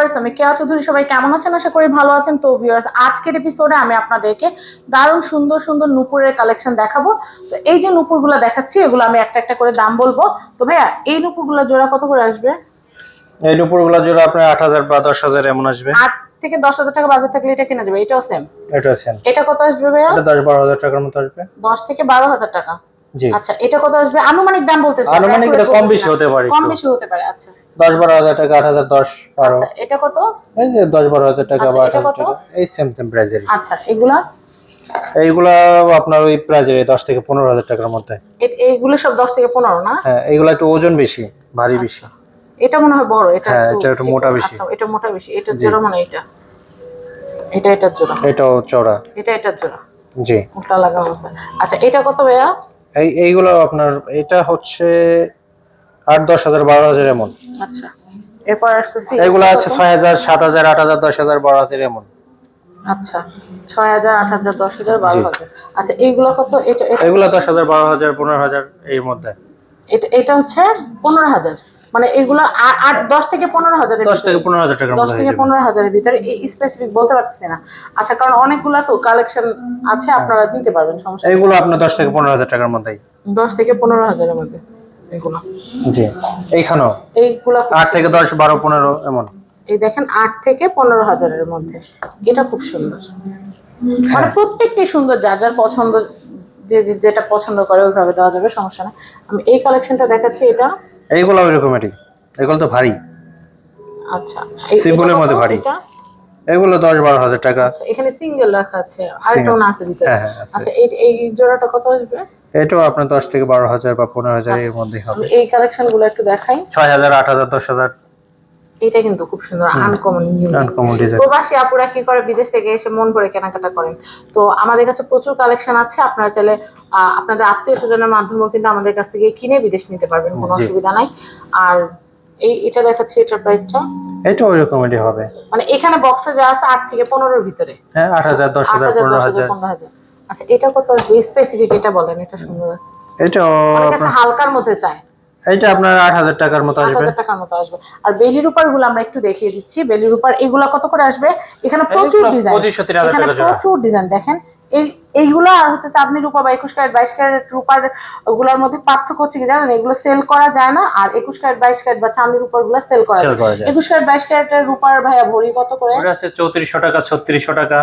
Viewers আমি কেয়া চৌধুরী সবাই কেমন আছেন? আশা করি ভালো আছেন। তো ভিউয়ার্স আজকের এপিসোডে আমি আপনাদেরকে দারুণ সুন্দর সুন্দর নুপুরের কালেকশন দেখাবো। তো এই যে নুপুরগুলো দেখাচ্ছি এগুলো আমি একটা একটা করে দাম বলব। তো ভাইয়া এই নুপুরগুলো জোড়া কত করে আসবে? এই দুপুরগুলো জোড়া আপনার আট হাজার বা দশ হাজার এমন আসবে। আট থেকে দশ হাজার টাকা বাজার থাকলে এটা কেনা যাবে? এটাও সেম এটা সেম এটা কত আসবে ভাইয়া? এটা দশ বারো হাজার টাকার মতো আসবে। দশ থেকে বারো হাজার টাকা। জি। আচ্ছা এটা কত আসবে? আনুমানিক দাম বলতেছি। আনুমানিক এটা কম বেশি হতে পারে কম বেশি হতে পারে আচ্ছা। দশ বারো হাজার টাকা আট হাজার দশ বারো। আচ্ছা এটা কত? এই যে দশ বারো হাজার টাকা আচ্ছা, বা আট এটা হাজার কত? টাকা এই সেম সেম প্রাইজের আচ্ছা এগুলা? এইগুলা আপনার ওই প্রাইজের দশ থেকে পনেরো হাজার টাকার মধ্যে। এইগুলো সব দশ থেকে পনেরো না? হ্যাঁ এইগুলা একটু ওজন বেশি ভারী বেশি। এটা মনে হয় বড় এটা হ্যাঁ, এটা একটু মোটা বেশি। আচ্ছা এটা মোটা বেশি এটা। জোড়া মানে এটা? এটা এটার জোড়া? এটাও চড়া এটা এটার জোড়া? জি। উল্টা লাগানো আছে। আচ্ছা এটা কত ভাইয়া? এই এইগুলো আপনার এটা হচ্ছে আট দশ হাজার বারো হাজার এমন। আচ্ছা। এরপর আসতেছি এগুলো আছে ছয় হাজার সাত হাজার আট হাজার দশ হাজার বারো হাজার এমন। আচ্ছা। ছয় হাজার আট হাজার দশ হাজার বারো হাজার। আচ্ছা এইগুলো কত? এটা এটা- এগুলো দশ হাজার বারো হাজার পনেরো হাজার এর মধ্যে। এটা এটা হচ্ছে পনেরো হাজার। মানে এগুলো আট দশ থেকে পনেরো হাজারের দশ থেকে পনেরো হাজার টাকার দশ মধ্যে থেকে পনেরো হাজারের ভিতরে। স্পেসিফিক বলতে পারতেছি না। আচ্ছা কারণ অনেকগুলা তো কালেকশন আছে আপনারা নিতে পারবেন সমস্যা এগুলো আপনার দশ থেকে পনেরো হাজার টাকার মধ্যেই। দশ থেকে পনেরো হাজারের মধ্যে। এগুলো। জি। এইখানেও? এইগুলা আট থেকে দশ বারো পনেরো এমন? এই দেখেন আট থেকে পনেরো হাজারের মধ্যে। এটা খুব সুন্দর। মানে প্রত্যেকটি সুন্দর যার যার পছন্দ যে যেটা পছন্দ করে ওইভাবে দেওয়া যাবে সমস্যা না। আমি এই কালেকশনটা দেখাচ্ছি এটা? এইগুলো ওই রকমেরই এগুলো তো ভারী। আচ্ছা। এটা মধ্যে ভারী। এগুলো দশ বারো হাজার টাকা। আচ্ছা এখানে সিঙ্গেল রাখা আছে আর একটা আছে ভিতরে। হ্যাঁ, হ্যাঁ, আছে। আচ্ছা এই এই জোড়াটা কত আসবে? এটাও আপনার দশ থেকে বারো হাজার বা পনেরো হাজার এর আচ্ছা, মধ্যে হবে। এই কালেকশনগুলো একটু দেখাই। ছয় হাজার আট হাজার দশ হাজার। এটা কিন্তু খুব সুন্দর আনকমন আনকমন ডিজাইন প্রবাসী আপুরা কি করে বিদেশ থেকে এসে মন ভরে কেনাকাটা করেন? তো আমাদের কাছে প্রচুর কালেকশন আছে আপনারা চাইলে আপনাদের আত্মীয় স্বজনের মাধ্যমেও কিন্তু আমাদের কাছ থেকে কিনে বিদেশ নিতে পারবেন কোনো অসুবিধা নাই। আর এই এটা দেখাচ্ছি এটার প্রাইসটা এটা ওই রকমেরই হবে। মানে এখানে বক্সে যা আছে 8 থেকে 15 এর ভিতরে। হ্যাঁ 8000 10000 15000 15000 আচ্ছা এটা কত স্পেসিফিক এটা বলেন এটা সুন্দর আছে। আপনার- হালকার মধ্যে চায়। এটা আপনার আট হাজার টাকার মতো আসবে। টাকার মতো আসবে। আর বেলি রূপারগুলো আমরা একটু দেখিয়ে দিচ্ছি। বেলি রূপার এগুলা কত করে আসবে? এখানে প্রচুর ডিজাইন 25 30 হাজার এখানে প্রচুর ডিজাইন দেখেন এই এইগুলো আর হচ্ছে চাঁদনি রূপা বা একুশ ক্যারেট বাইশ ক্যারেট রূপার ওগুলোর মধ্যে পার্থক্য হচ্ছে কি জানেন? এগুলো সেল করা যায় না আর একুশ ক্যারেট বাইশ ক্যারেট বা চাঁদনি রূপারগুলো সেল করা যায়। একুশ ক্যারেট বাইশ ক্যারেটের রূপার ভাইয়া ভরি কত করে? চৌত্রিশশো টাকা ছত্রিশশো টাকা।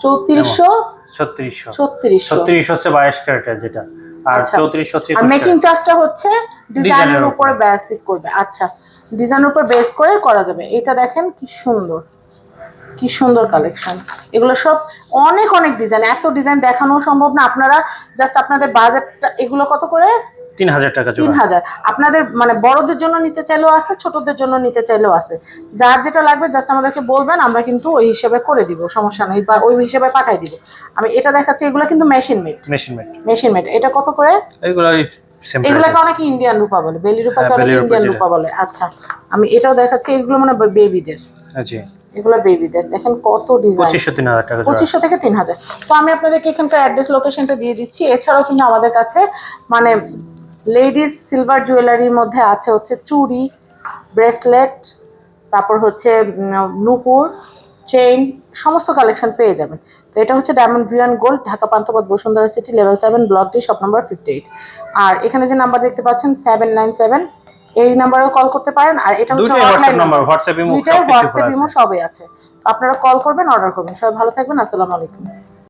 চৌত্রিশশো ছত্রিশশো। ছত্রিশশো। ছত্রিশ হচ্ছে বাইশ ক্যারেটের যেটা। আর আচ্ছা। চৌত্রিশ হচ্ছে মেকিং চার্জটা হচ্ছে ডিজাইনের উপরে। বেসিক করবে। আচ্ছা। ডিজাইনের উপর বেস করে করা যাবে। এটা দেখেন কি সুন্দর। কি সুন্দর কালেকশন এগুলো সব অনেক অনেক ডিজাইন এত ডিজাইন দেখানো সম্ভব না। আপনারা জাস্ট আপনাদের বাজেটটা এগুলো কত করে? তিন হাজার টাকা তিন হাজার আপনাদের মানে বড়দের জন্য নিতে চাইলেও আছে ছোটদের জন্য নিতে চাইলেও আছে। যার যেটা লাগবে জাস্ট আমাদেরকে বলবেন আমরা কিন্তু ওই হিসেবে করে দিব সমস্যা নেই বা ওই হিসেবে পাঠাই দিব। আমি এটা দেখাচ্ছি এগুলো কিন্তু machine made machine made machine made এটা কত করে? সেম এগুলোকে অনেকে ইন্ডিয়ান রূপা বলে বেলি রূপাকে হ্যাঁ, অনেকে ইন্ডিয়ান রূপা বলে? আচ্ছা আমি এটাও দেখাচ্ছি এগুলো মানে বেবিদের জি। এগুলো বেবিদের দেখেন কত ডিজাইন টাকা পঁচিশশো থেকে তিন হাজার তো আমি আপনাদেরকে এখানকার অ্যাড্রেস লোকেশনটা দিয়ে দিচ্ছি। এছাড়াও কিন্তু আমাদের কাছে মানে লেডিস সিলভার জুয়েলারির মধ্যে আছে হচ্ছে চুড়ি ব্রেসলেট তারপর হচ্ছে নূপুর চেইন সমস্ত কালেকশন পেয়ে যাবেন। তো এটা হচ্ছে diamond ভিয়ান gold Dhaka Panthapath Bashundhara city level seven block D shop number fifty eight আর এখানে যে নাম্বার দেখতে পাচ্ছেন সেভেন নাইন সেভেন এই নাম্বারেও কল করতে পারেন। আর এটা হচ্ছে WhatsApp number imo WhatsApp imo সবই আছে। আপনারা কল করবেন অর্ডার করবেন। সবাই ভালো থাকবেন আসসালামু আলাইকুম।